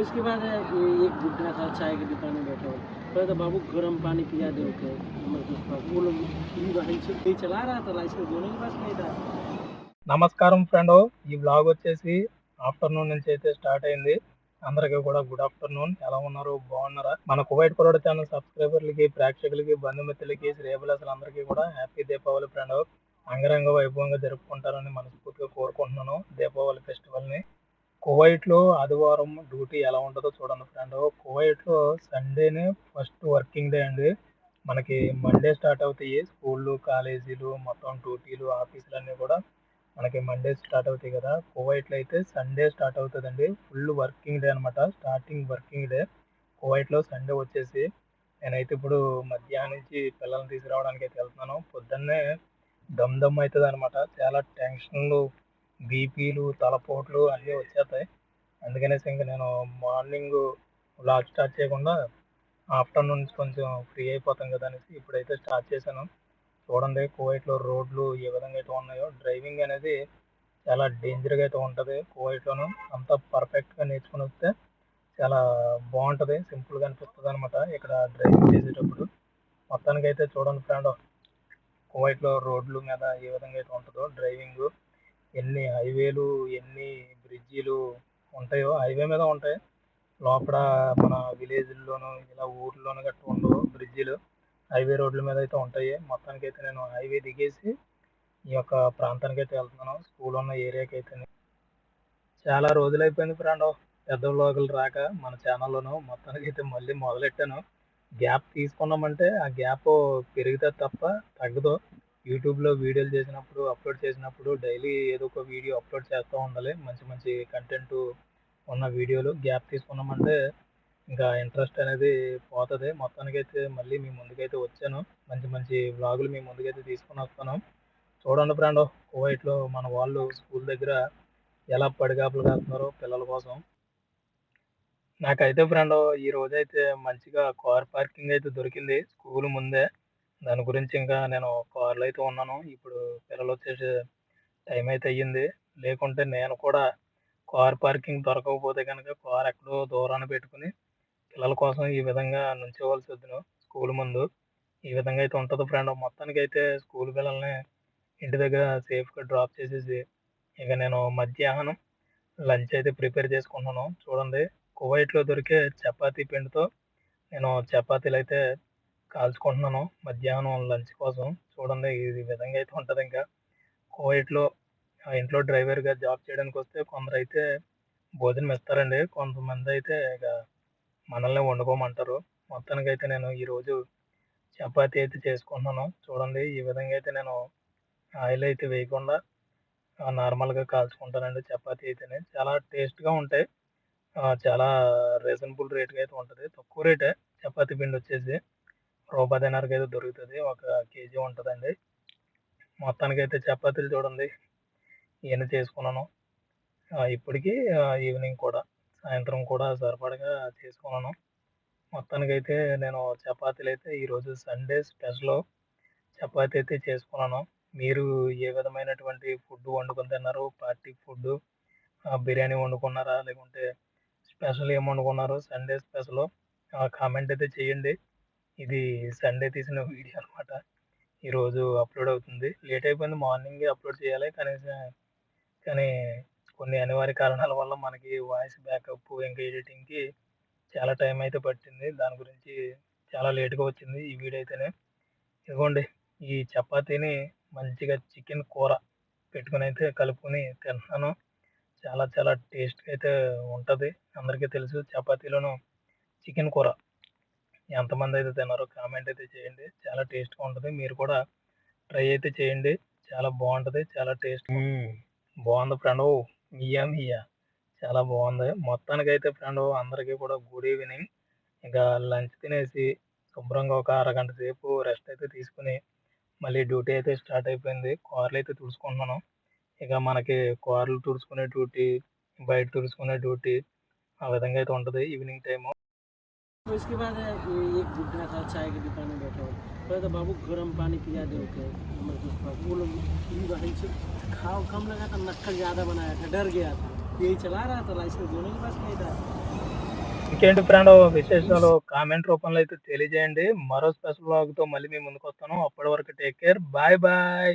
उसके बाद है, ये एक बुढ़ा था चाय की दुकान में बैठा हुआ कहा था बाबू गर्म पानी पिया दे के हमारे दोस्त पास वो लोग भी भाई से नहीं चला रहा था लाइसेंस दोनों के पास नहीं था నమస్కారం ఫ్రెండ్ ఈ బ్లాగ్ వచ్చేసి ఆఫ్టర్నూన్ నుంచి అయితే స్టార్ట్ అయింది అందరికీ కూడా గుడ్ ఆఫ్టర్నూన్ ఎలా ఉన్నారు బాగున్నారా మన కువైట్ కురోడ్ ఛానల్ సబ్స్క్రైబర్లకి ప్రేక్షకులకి బంధుమిత్రులకి శ్రేయబులసలందరికీ కూడా హ్యాపీ దీపావళి ఫ్రెండ్ అంగరంగ వైభవంగా జరుపుకుంటారని మనస్ఫూర్తిగా కోరుకుంటున్నాను దీపావళి ఫెస్టివల్ కువైట్లో ఆదివారం డ్యూటీ ఎలా ఉంటుందో చూడండి ఫ్రెండ్. కువైట్లో సండేనే ఫస్ట్ వర్కింగ్ డే అండి. మనకి మండే స్టార్ట్ అవుతాయి. స్కూళ్ళు కాలేజీలు మొత్తం డ్యూటీలు ఆఫీసులు అన్నీ కూడా మనకి మండే స్టార్ట్ అవుతాయి కదా. కువైట్లో అయితే సండే స్టార్ట్ అవుతుందండి. ఫుల్ వర్కింగ్ డే అనమాట స్టార్టింగ్ వర్కింగ్ డే. కువైట్లో సండే వచ్చేసి నేనైతే ఇప్పుడు మధ్యాహ్నం నుంచి పిల్లల్ని తీసుకురావడానికి అయితే వెళ్తున్నాను. పొద్దున్నే దమ్ దమ్ అవుతుంది అనమాట చాలా టెన్షన్లు బీపీలు తలపోట్లు అన్నీ వచ్చేస్తాయి అందుకనేసి ఇంకా నేను మార్నింగ్ వ్లాగ్ స్టార్ట్ చేయకుండా ఆఫ్టర్నూన్ కొంచెం ఫ్రీ అయిపోతాం కదా అనేసి ఇప్పుడైతే స్టార్ట్ చేశాను. చూడండి కువైట్లో రోడ్లు ఏ విధంగా అయితే ఉన్నాయో. డ్రైవింగ్ అనేది చాలా డేంజర్గా అయితే ఉంటుంది కువైట్లోను. అంతా పర్ఫెక్ట్గా నేర్చుకుని వస్తే చాలా బాగుంటుంది. సింపుల్గా అనిపిస్తుంది అనమాట ఇక్కడ డ్రైవింగ్ చేసేటప్పుడు. మొత్తానికి అయితే చూడండి ఫ్రెండ్ కువైట్లో రోడ్లు మీద ఏ విధంగా అయితే ఉంటుందో డ్రైవింగ్. ఎన్ని హైవేలు ఎన్ని బ్రిడ్జీలు ఉంటాయో హైవే మీద ఉంటాయి. లోపల మన విలేజ్ల్లోనూ ఇలా ఊర్లోనూ గట్రా ఉండవు బ్రిడ్జీలు. హైవే రోడ్ల మీద అయితే ఉంటాయి. మొత్తానికి అయితే నేను హైవే దిగేసి ఈ యొక్క ప్రాంతానికి అయితే వెళ్తున్నాను. స్కూల్ ఉన్న ఏరియాకి అయితే చాలా రోజులు అయిపోయింది ఫ్రెండ్. పెద్ద లోకల్ రాక మన ఛానల్లోనూ మొత్తానికి అయితే మళ్ళీ మొదలెట్టాను. గ్యాప్ తీసుకున్నామంటే ఆ గ్యాప్ పెరిగితే తప్ప తగ్గదు. యూట్యూబ్లో వీడియోలు చేసినప్పుడు అప్లోడ్ చేసినప్పుడు డైలీ ఏదో ఒక వీడియో అప్లోడ్ చేస్తూ ఉండాలి. మంచి మంచి కంటెంట్ ఉన్న వీడియోలు గ్యాప్ తీసుకున్నామంటే ఇంకా ఇంట్రెస్ట్ అనేది పోతుంది. మొత్తానికైతే మళ్ళీ మీ ముందుకైతే వచ్చాను. మంచి మంచి వ్లాగులు మీ ముందుకైతే తీసుకొని వస్తాను. చూడండి ఫ్రెండ్ కువైట్లో మన వాళ్ళు స్కూల్ దగ్గర ఎలా పడిగాపులు కాస్తున్నారో పిల్లల కోసం. నాకైతే ఫ్రెండ్ ఈ రోజైతే మంచిగా కార్ పార్కింగ్ అయితే దొరికింది స్కూల్ ముందే. దాని గురించి ఇంకా నేను కార్లో అయితే ఉన్నాను. ఇప్పుడు పిల్లలు వచ్చేసి టైం అయితే అయ్యింది. లేకుంటే నేను కూడా కార్ పార్కింగ్ దొరకకపోతే కనుక కార్ ఎక్కడో దూరాన పెట్టుకుని పిల్లల కోసం ఈ విధంగా నుంచోవలసి వద్దును స్కూల్ ముందు. ఈ విధంగా అయితే ఉంటుంది ఫ్రెండ్. మొత్తానికి అయితే స్కూల్ పిల్లల్ని ఇంటి దగ్గర సేఫ్గా డ్రాప్ చేసేసి ఇక నేను మధ్యాహ్నం లంచ్ అయితే ప్రిపేర్ చేసుకుంటున్నాను. చూడండి. కువైట్లో దొరికే చపాతీ పిండితో నేను చపాతీలు అయితే కాల్చుకుంటున్నాను. మధ్యాహ్నం లంచ్ కోసం. చూడండి ఈ విధంగా అయితే ఉంటుంది ఇంకా. కోవిడ్లో ఆ ఇంట్లో డ్రైవర్గా జాబ్ చేయడానికి వస్తే కొందరు అయితే భోజనం ఇస్తారండి. కొంతమంది అయితే ఇక మనల్ని వండుకోమంటారు. మొత్తానికి అయితే నేను ఈరోజు చపాతీ అయితే చేసుకుంటున్నాను. చూడండి ఈ విధంగా అయితే నేను ఆయిల్ అయితే వేయకుండా నార్మల్గా కాల్చుకుంటానండి చపాతీ అయితేనే. చాలా టేస్ట్గా ఉంటాయి. చాలా రీజనబుల్ రేట్గా అయితే ఉంటుంది. తక్కువ రేటే చపాతీ పిండి వచ్చేసి. రూపాయి అయితే దొరుకుతుంది. ఒక కేజీ ఉంటుందండి. మొత్తానికి అయితే చపాతీలు చూడండి. ఇవన్నీ చేసుకున్నాను. ఇప్పటికీ ఈవినింగ్ కూడా సాయంత్రం కూడా సరిపడగా చేసుకున్నాను. మొత్తానికి అయితే నేను చపాతీలు అయితే ఈరోజు సండే స్పెషల్ చపాతీ అయితే చేసుకున్నాను. మీరు ఏ విధమైనటువంటి ఫుడ్ వండుకొని తిన్నారు? పార్టీ ఫుడ్ బిర్యానీ వండుకున్నారా? లేకుంటే స్పెషల్ ఏం వండుకున్నారు? సండే స్పెషల్ కామెంట్ అయితే చేయండి. ఇది సండే తీసిన వీడియో అనమాట ఈరోజు అప్లోడ్ అవుతుంది. లేట్ అయిపోయింది. మార్నింగే అప్లోడ్ చేయాలి. కనీసం కానీ కొన్ని అనివార్య కారణాల వల్ల మనకి వాయిస్ బ్యాకప్ ఇంకా ఎడిటింగ్కి చాలా టైం అయితే పట్టింది. దాని గురించి చాలా లేట్గా వచ్చింది ఈ వీడియో అయితేనే. ఇదిగోండి ఈ చపాతీని మంచిగా చికెన్ కూర పెట్టుకుని అయితే కలుపుకొని తింటున్నాను. చాలా చాలా టేస్ట్గా అయితే ఉంటుంది. అందరికీ తెలుసు చపాతీలోను చికెన్ కూర ఎంతమంది అయితే తిన్నారో కామెంట్ అయితే చేయండి. చాలా టేస్ట్గా ఉంటుంది. మీరు కూడా ట్రై అయితే చేయండి. చాలా బాగుంటుంది. చాలా టేస్ట్ బాగుంది ఫ్రెండ్. మియా మియా. చాలా బాగుంది. మొత్తానికి అయితే ఫ్రెండ్ అందరికీ కూడా గుడ్ ఈవినింగ్ ఇంకా లంచ్ తినేసి శుభ్రంగా ఒక అరగంట సేపు రెస్ట్ అయితే తీసుకుని మళ్ళీ డ్యూటీ అయితే స్టార్ట్ అయిపోయింది. కార్లు అయితే తుడుచుకుంటున్నాను. ఇక మనకి కార్లు తుడుచుకునే డ్యూటీ బయట తుడుచుకునే డ్యూటీ ఆ విధంగా అయితే ఉంటుంది. ఈవినింగ్ టైము उसके बाद है, ये एक बुढ़ा था चाय की दुकान में बैठा हुआ कहा था बाबू गर्म पानी पिया दे के हमारे दोस्त पास वो लोग भी भाई से खाओ कम लगा था नक्कल ज़्यादा बनाया था डर गया था यही चला रहा था लाइसेंस दोनों के पास नहीं था ఇంకేంటి ఫ్రెండ్ విశేషాలు కామెంట్ రూపంలో అయితే తెలియజేయండి మరో స్పెషల్ బ్లాగ్తో మళ్ళీ మీ ముందుకు వస్తాను అప్పటి వరకు టేక్ కేర్ బాయ్ బాయ్